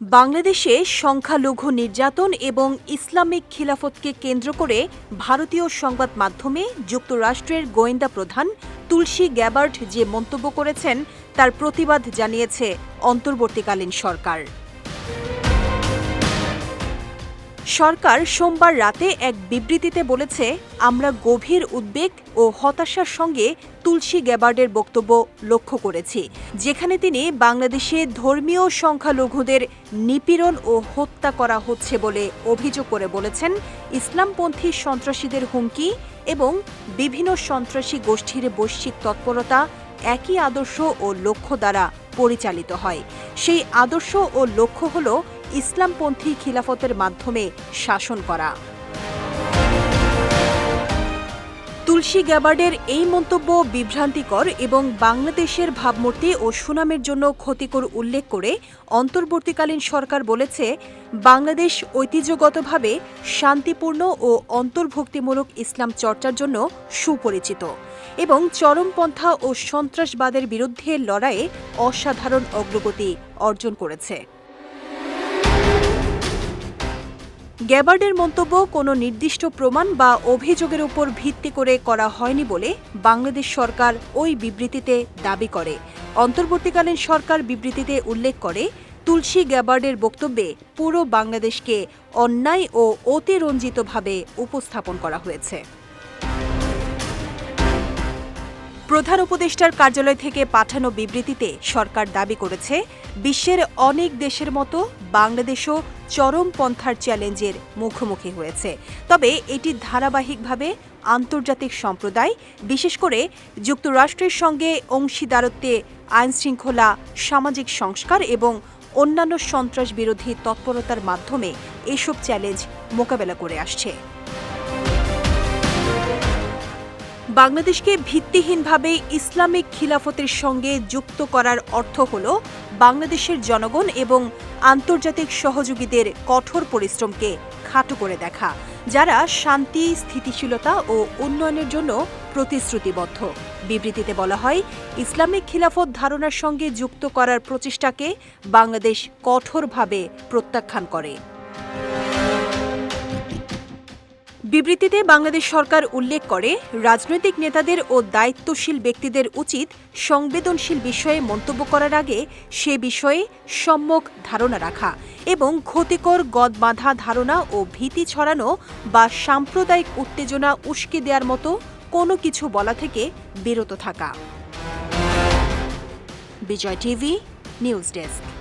বাংলাদেশে সংখ্যালঘু নির্যাতন এবং ইসলামিক খিলাফতকে কেন্দ্র করে ভারতীয় সংবাদ মাধ্যমে যুক্তরাষ্ট্রের গোয়েন্দা প্রধান তুলসী গ্যাবার্ট যে মন্তব্য করেছেন, তার প্রতিবাদ জানিয়েছে অন্তর্বর্তীকালীন সরকার। সরকার সোমবার রাতে এক বিবৃতিতে বলেছে, আমরা গভীর উদ্বেগ ও হতাশার সঙ্গে তুলসী গ্যাবার্ডের বক্তব্য লক্ষ্য করেছি, যেখানে তিনি বাংলাদেশে ধর্মীয় সংখ্যালঘুদের নিপীড়ন ও হত্যা করা হচ্ছে বলে অভিযোগ করে বলেছেন ইসলামপন্থী সন্ত্রাসীদের হুমকি এবং বিভিন্ন সন্ত্রাসী গোষ্ঠীর বৈশ্বিক তৎপরতা একই আদর্শ ও লক্ষ্য দ্বারা পরিচালিত হয়। সেই আদর্শ ও লক্ষ্য হল ইসলামপন্থী খিলাফতের মাধ্যমে শাসন করা। তুলসী গ্যাবার্ডের এই মন্তব্য বিভ্রান্তিকর এবং বাংলাদেশের ভাবমূর্তি ও সুনামের জন্য ক্ষতিকর উল্লেখ করে অন্তর্বর্তীকালীন সরকার বলেছে, বাংলাদেশ ঐতিহ্যগতভাবে শান্তিপূর্ণ ও অন্তর্ভুক্তিমূলক ইসলাম চর্চার জন্য সুপরিচিত এবং চরমপন্থা ও সন্ত্রাসবাদের বিরুদ্ধে লড়াইয়ে অসাধারণ অগ্রগতি অর্জন করেছে। গ্যাবার্ডের মন্তব্য কোনো নির্দিষ্ট প্রমাণ বা অভিযোগের উপর ভিত্তি করে করা হয়নি বলে বাংলাদেশ সরকার ওই বিবৃতিতে দাবি করে। অন্তর্বর্তীকালীন সরকার বিবৃতিতে উল্লেখ করে, তুলসী গ্যাবার্ডের বক্তব্যে পুরো বাংলাদেশকে অন্যায় ও অতিরঞ্জিতভাবে উপস্থাপন করা হয়েছে। প্রধান উপদেষ্টার কার্যালয় থেকে পাঠানো বিবৃতিতে সরকার দাবি করেছে, বিশ্বের অনেক দেশের মতো বাংলাদেশও চরমপন্থার চ্যালেঞ্জের মুখোমুখি হয়েছে। তবে এটি ধারাবাহিকভাবে আন্তর্জাতিক সম্প্রদায়, বিশেষ করে যুক্তরাষ্ট্রের সঙ্গে অংশীদারত্বে আইনশৃঙ্খলা, সামাজিক সংস্কার এবং অন্যান্য সন্ত্রাস বিরোধী তৎপরতার মাধ্যমে এসব চ্যালেঞ্জ মোকাবেলা করে আসছে। বাংলাদেশকে ভিত্তিহীনভাবে ইসলামিক খিলাফতের সঙ্গে যুক্ত করার অর্থ হল বাংলাদেশের জনগণ এবং আন্তর্জাতিক সহযোগীদের কঠোর পরিশ্রমকে খাটো করে দেখা, যারা শান্তি, স্থিতিশীলতা ও উন্নয়নের জন্য প্রতিশ্রুতিবদ্ধ। বিবৃতিতে বলা হয়, ইসলামিক খিলাফত ধারণার সঙ্গে যুক্ত করার প্রচেষ্টাকে বাংলাদেশ কঠোরভাবে প্রত্যাখ্যান করে। বিবৃতিতে বাংলাদেশ সরকার উল্লেখ করে, রাজনৈতিক নেতাদের ও দায়িত্বশীল ব্যক্তিদের উচিত সংবেদনশীল বিষয়ে মন্তব্য করার আগে সে বিষয়ে সম্যক ধারণা রাখা এবং ক্ষতিকর গদবাঁধা ধারণা ও ভীতি ছড়ানো বা সাম্প্রদায়িক উত্তেজনা উস্কে দেওয়ার মতো কোনো কিছু বলা থেকে বিরত থাকা। Bijoy TV, news desk.